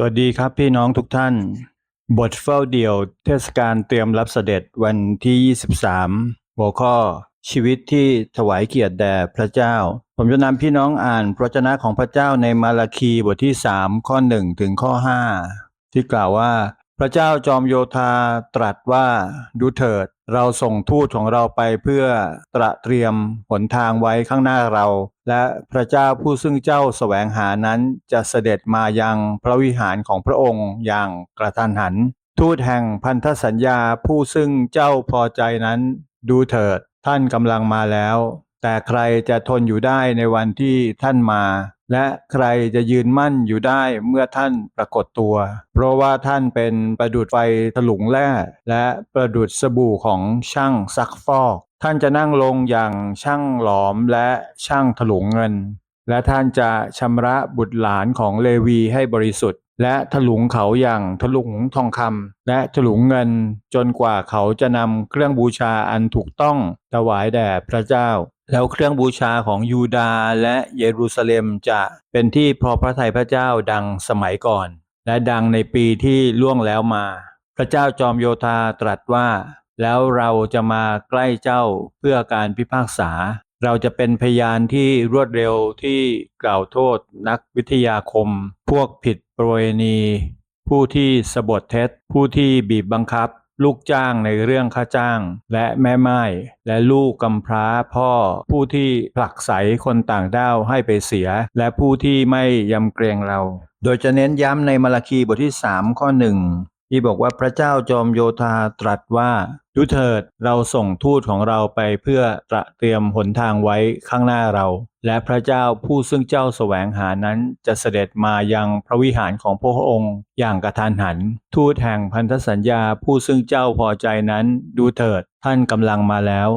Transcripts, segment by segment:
สวัสดีครับพี่น้องทุกท่าน บทเฝ้าเดี่ยวเทศกาลเตรียมรับเสด็จวันที่ 23 หัวข้อ ชีวิตที่ถวายเกียรติแด่พระเจ้า ผมจะนำพี่น้องอ่านพระวจนะของพระเจ้าในมาราคีบทที่ 3 ข้อ 1 ถึงข้อ 5 ที่กล่าวว่า พระเจ้าจอมโยธาตรัสว่าดูเถิด เราส่งทูตของเราไปเพื่อตระเตรียมหนทางไว้ข้างหน้าเรา และพระเจ้าผู้ซึ่งเจ้าแสวงหานั้นจะเสด็จมายังพระวิหารของพระองค์อย่างกระทันหัน ทูตแห่งพันธสัญญาผู้ซึ่งเจ้าพอใจนั้น ดูเถิด ท่านกำลังมาแล้ว แต่ใครจะทนอยู่ได้ในวันที่ท่านมา และใครจะยืนมั่นอยู่ได้เมื่อท่านปรากฏตัว เพราะว่าท่านเป็นประดุดไฟถลุงแร่และประดุดสบู่ของช่างซักฟอก ท่านจะนั่งลงอย่างช่างหลอมและช่างถลุงเงิน และท่านจะชำระบุตรหลานของเลวีให้บริสุทธิ์ และถลุงเขาอย่างถลุงทองคำและถลุงเงินจนกว่าเขาจะนำเครื่องบูชาอันถูกต้องถวายแด่พระเจ้า แล้วเครื่องบูชาของยูดาห์และเยรูซาเล็มจะเป็นที่พอพระทัยพระเจ้าดังสมัยก่อน และดังในปีที่ล่วงแล้วมา พระเจ้าจอมโยธาตรัสว่า แล้วเราจะมาใกล้เจ้าเพื่อการพิพากษา เราจะเป็นพยานที่รวดเร็วที่กล่าวโทษนักวิทยาคม พวกผิดประเวณี ผู้ที่สบทเท็จ ผู้ที่บีบบังคับ ลูกจ้างในเรื่องค่าจ้าง และแม่ไม้และลูกกำพร้าพ่อ ผู้ที่ผลักไสคนต่างด้าวให้ไปเสีย และผู้ที่ไม่ยำเกรงเรา โดยจะเน้นย้ำในมาราคีบทที่ 3 ข้อหนึ่ง ที่บอกว่าพระเจ้าจอมโยธาตรัสว่าดูเถิดเราส่งทูตของเราไปเพื่อตระเตรียมหนทางไว้ข้างหน้าเรา และพระเจ้าผู้ซึ่งเจ้าแสวงหานั้นจะเสด็จมายังพระวิหารของพระองค์ อย่างกระทันหัน ทูตแห่งพันธสัญญาผู้ซึ่งเจ้าพอใจนั้น ดูเถิดท่านกำลังมาแล้ว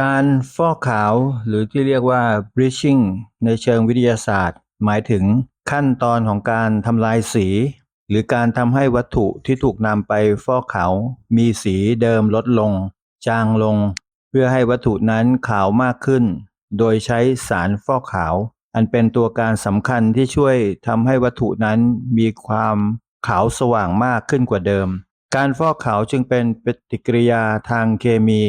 การฟอกขาวหรือที่เรียกว่า bleaching ในเชิงวิทยาศาสตร์ หมายถึงขั้นตอนของการทำลายสี หรือการทำให้วัตถุที่ถูกนำไปฟอกขาวมีสีเดิมลดลง จางลง เพื่อให้วัตถุนั้นขาวมากขึ้น โดยใช้สารฟอกขาว อันเป็นตัวการสำคัญที่ช่วยทำให้วัตถุนั้นมีความขาวสว่างมากขึ้นกว่าเดิม การฟอกขาวจึงเป็นปฏิกิริยาทางเคมี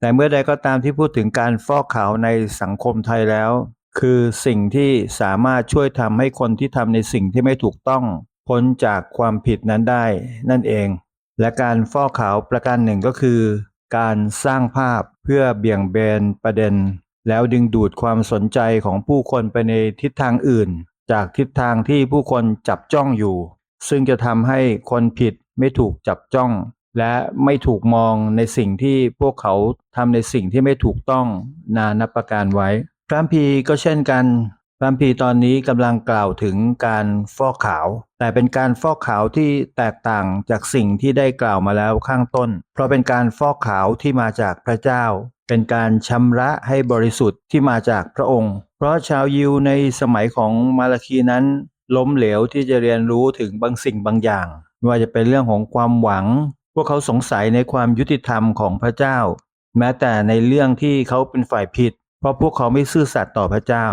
แต่เมื่อใดก็ตามที่พูดถึงการฟอกขาวในสังคมไทยแล้ว คือสิ่งที่สามารถช่วยทำให้คนที่ทำในสิ่งที่ไม่ถูกต้อง พ้นจากความผิดนั้นได้นั่นเอง และการฟอกขาวประการหนึ่งก็คือ การสร้างภาพเพื่อเบี่ยงเบนประเด็น แล้วดึงดูดความสนใจของผู้คนไปในทิศทางอื่น จากทิศทางที่ผู้คนจับจ้องอยู่ ซึ่งจะทำให้คนผิดไม่ถูกจับจ้อง และไม่ถูกมองในสิ่งที่พวกเขาทำในสิ่งที่ไม่ถูกต้องนานับประการไว้พระคัมภีก็เช่นกัน พระคัมภีตอนนี้กำลังกล่าวถึงการฟอกขาว แต่เป็นการฟอกขาวที่แตกต่างจากสิ่งที่ได้กล่าวมาแล้วข้างต้น เพราะเป็นการฟอกขาวที่มาจากพระเจ้า เป็นการชำระให้บริสุทธิ์ที่มาจากพระองค์ เพราะชาวยิวในสมัยของมาราคีนั้น ล้มเหลวที่จะเรียนรู้ถึงบางสิ่งบางอย่างไม่ว่าจะเป็นเรื่องของความหวัง พวกเขาสงสัยในความยุติธรรมของพระเจ้า แม้แต่ในเรื่องที่เขาเป็นฝ่ายผิด เพราะพวกเขาไม่ซื่อสัตย์ต่อพระเจ้า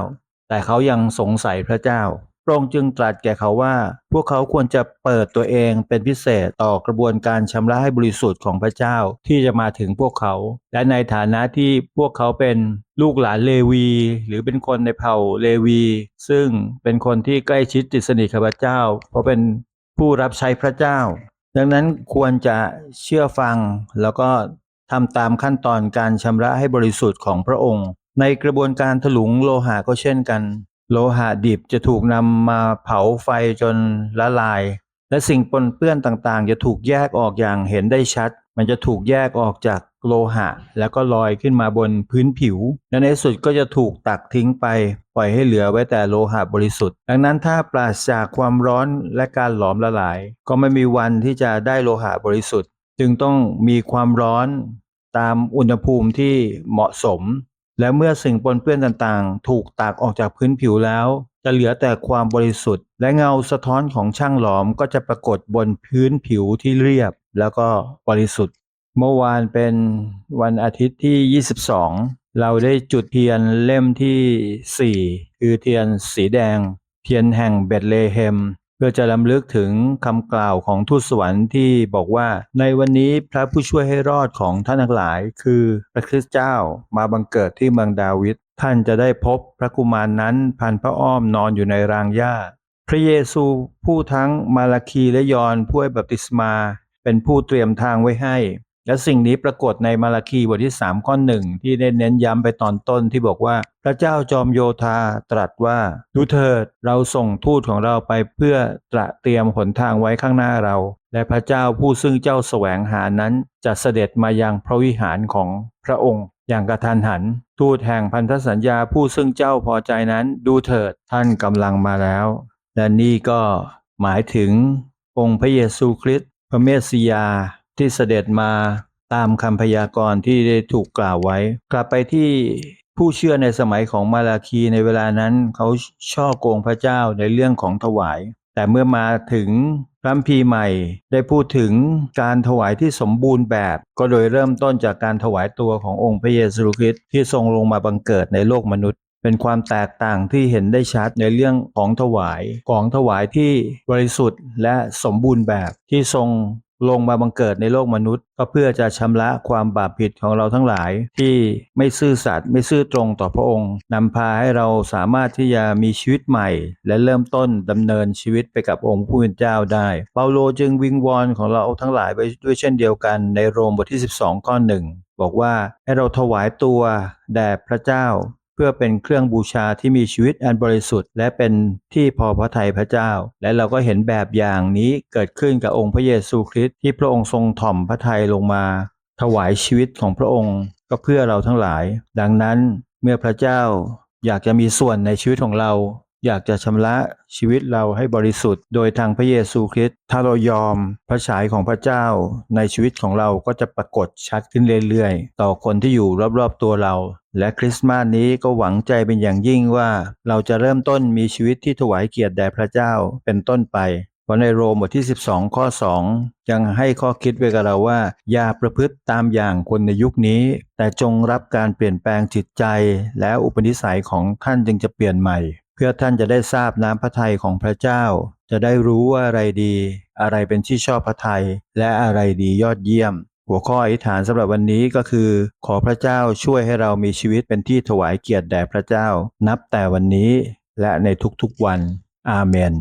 แต่เขายังสงสัยพระเจ้า พระองค์จึงตรัสแก่เขาว่า พวกเขาควรจะเปิดตัวเองเป็นพิเศษต่อกระบวนการชำระให้บริสุทธิ์ของพระเจ้าที่จะมาถึงพวกเขา และในฐานะที่พวกเขาเป็นลูกหลานเลวี หรือเป็นคนในเผ่าเลวี ซึ่งเป็นคนที่ใกล้ชิดติดสนิทกับพระเจ้า เพราะเป็นผู้รับใช้พระเจ้า ดังนั้นควรจะเชื่อฟังแล้วก็ทำตามขั้นตอนการชำระให้บริสุทธิ์ของพระองค์ ในกระบวนการถลุงโลหะก็เช่นกัน โลหะดิบจะถูกนำมาเผาไฟจนละลาย และสิ่งปนเปื้อนต่างๆ จะถูกแยกออกอย่างเห็นได้ชัด มันจะถูกแยกออกจากโลหะ แล้วก็ลอยขึ้นมาบนพื้นผิว และในสุดก็จะถูกตักทิ้งไป ปล่อยให้เหลือไว้แต่โลหะบริสุทธิ์ ดังนั้นถ้าปราศจากความร้อนและการหลอมละลาย ก็ไม่มีวันที่จะได้โลหะบริสุทธิ์ จึงต้องมีความร้อนตามอุณหภูมิที่เหมาะสม และเมื่อสิ่งปนเปื้อนต่างๆ ถูกตากออกจากพื้นผิวแล้ว จะเหลือแต่ความบริสุทธิ์ และเงาสะท้อนของช่างหลอมก็จะปรากฏบนพื้นผิวที่เรียบ แล้วก็บริสุทธิ์ เมื่อวานเป็นวันอาทิตย์ที่ 22 เราได้จุดเทียนเล่มที่ 4 คือเทียนสีแดง เทียนแห่งเบธเลเฮม เพื่อจะลำลึกถึงคำกล่าวของทูตสวรรค์ที่บอกว่า ในวันนี้พระผู้ช่วยให้รอดของท่านทั้งหลาย คือพระคริสต์เจ้ามาบังเกิดที่เมืองดาวิดท่านจะได้พบพระกุมารนั้นพันพระอ้อมนอนอยู่ในรางหญ้า พระเยซูผู้ทั้งมาลาคีและยอนผู้ให้บัพติศมา เป็นผู้เตรียมทางไว้ให้ และสิ่งนี้ปรากฏในมาลาคีบทที่3ข้อหนึ่งที่ได้เน้นย้ำไปตอนต้นที่บอกว่า พระเจ้าจอมโยธาตรัสว่าดูเถิดเราส่งทูตของเราไปเพื่อตระเตรียมหนทางไว้ข้างหน้าเรา และพระเจ้าผู้ซึ่งเจ้าแสวงหานั้น จะเสด็จมายังพระวิหารของพระองค์ อย่างกระทันหัน ทูตแห่งพันธสัญญาผู้ซึ่งเจ้าพอใจนั้นดูเถิดท่านกำลังมาแล้ว และนี่ก็หมายถึงองค์พระเยซูคริสต์พระเมสสิยา ที่เสด็จมาตามคำพยากรณ์ที่ได้ถูกกล่าวไว้ กลับไปที่ผู้เชื่อในสมัยของมาลาคีในเวลานั้นเขาช่อโกงพระเจ้าในเรื่องของถวาย แต่เมื่อมาถึงพระคัมภีใหม่ได้พูดถึงการถวายที่สมบูรณ์แบบ ก็โดยเริ่มต้นจากการถวายตัวขององค์พระเยซูคริสต์ที่ทรงลงมาบังเกิดในโลกมนุษย์ เป็นความแตกต่างที่เห็นได้ชัดในเรื่องของถวายของถวายที่บริสุทธิ์และสมบูรณ์แบบที่ทรง ลงมาบังเกิดในโลกมนุษย์ ก็เพื่อจะชำระความบาปผิดของเราทั้งหลาย ที่ไม่ซื่อสัตย์ไม่ซื่อตรงต่อพระองค์นำพาให้เราสามารถที่จะมีชีวิตใหม่ และเริ่มต้นดำเนินชีวิตไปกับองค์ผู้เป็นเจ้าได้ เปาโลจึงวิงวอนของเราทั้งหลายไปด้วยเช่นเดียวกันในโรมบทที่ 12 ข้อหนึ่งบอกว่าให้เราถวายตัวแด่พระเจ้า เพื่อเป็นเครื่องบูชาที่มีชีวิตอันบริสุทธิ์ และเป็นที่พอพระทัยพระเจ้า และเราก็เห็นแบบอย่างนี้เกิดขึ้นกับองค์พระเยซูคริสต์ที่พระองค์ทรงถ่อมพระทัยลงมา ถวายชีวิตของพระองค์ ก็เพื่อเราทั้งหลาย ดังนั้นเมื่อพระเจ้าอยากจะมีส่วนในชีวิตของเรา อยากจะชำระชีวิตเราให้บริสุทธิ์ โดยทางพระเยซูคริสต์ถ้าเรายอมพระฉายของพระเจ้า ในชีวิตของเราก็จะปรากฏชัดขึ้นเรื่อยๆ ต่อคนที่อยู่รอบๆตัวเรา และคริสต์มาสนี้ก็หวังใจเป็นอย่างยิ่งว่า เราจะเริ่มต้นมีชีวิตที่ถวายเกียรติแด่พระเจ้าเป็นต้นไปเพราะในโรมบทที่ 12 ข้อ 2 ยังให้ข้อคิดไว้กับเราว่า อย่าประพฤติตามอย่างคนในยุคนี้ แต่จงรับการเปลี่ยนแปลงจิตใจ และอุปนิสัยของท่านจึงจะเปลี่ยนใหม่ เพื่อท่านจะได้ทราบน้ำพระทัยของพระเจ้า จะได้รู้ว่าอะไรดี อะไรเป็นที่ชอบพระทัยและอะไรดียอดเยี่ยม หัวข้ออธิษฐานสำหรับวันนี้ก็คือ ขอพระเจ้าช่วยให้เรามีชีวิตเป็นที่ถวายเกียรติแด่พระเจ้า นับแต่วันนี้และในทุกๆวัน อาเมน